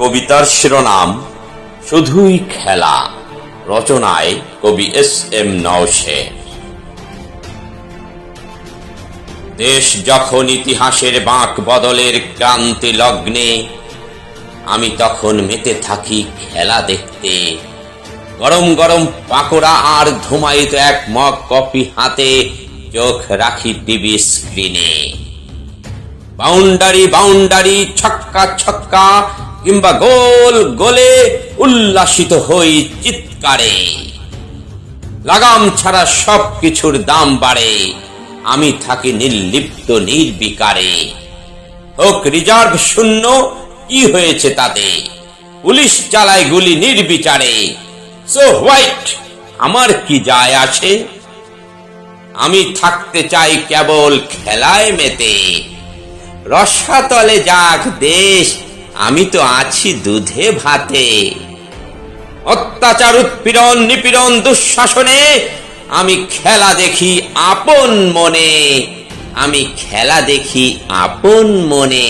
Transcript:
কবিতার শিরোনাম, শুধুই খেলা রচনায় কবি এস এম নওশের দেশ যখন ইতিহাসের বাঁক বদলের ক্রান্তি লগ্নে, আমি তখন মেতে থাকি খেলা দেখতে। গরম গরম পাকোড়া আর ধুমায়িত এক মগ কফি হাতে চোখ রাখি টিভি স্ক্রিনে। বাউন্ডারি বাউন্ডারি ছক্কা ছক্কা কিংবা গোল গোলে উল্লাসিত হই চিৎকারে। লাগাম ছাড়া সব কিছুর দাম বাড়ে। আমি থাকি নির্লিপ্ত, নির্বিকারে। হোক, রিজার্ভ শূন্য, কি হয়েছে তাতে? পুলিশ চালায় গুলি নির্বিচারে। সো হোয়াইট, আমার কি যায় আছে? আমি থাকতে চাই কেবল খেলায় মেতে। রসাতলে যাক দেশ আমি তো আছি দুধে ভাতে। অত্যাচার উৎপীড়ন, নিপীড়ন, দুঃশাসনে আমি খেলা দেখি আপন মনে। আমি খেলা দেখি আপন মনে।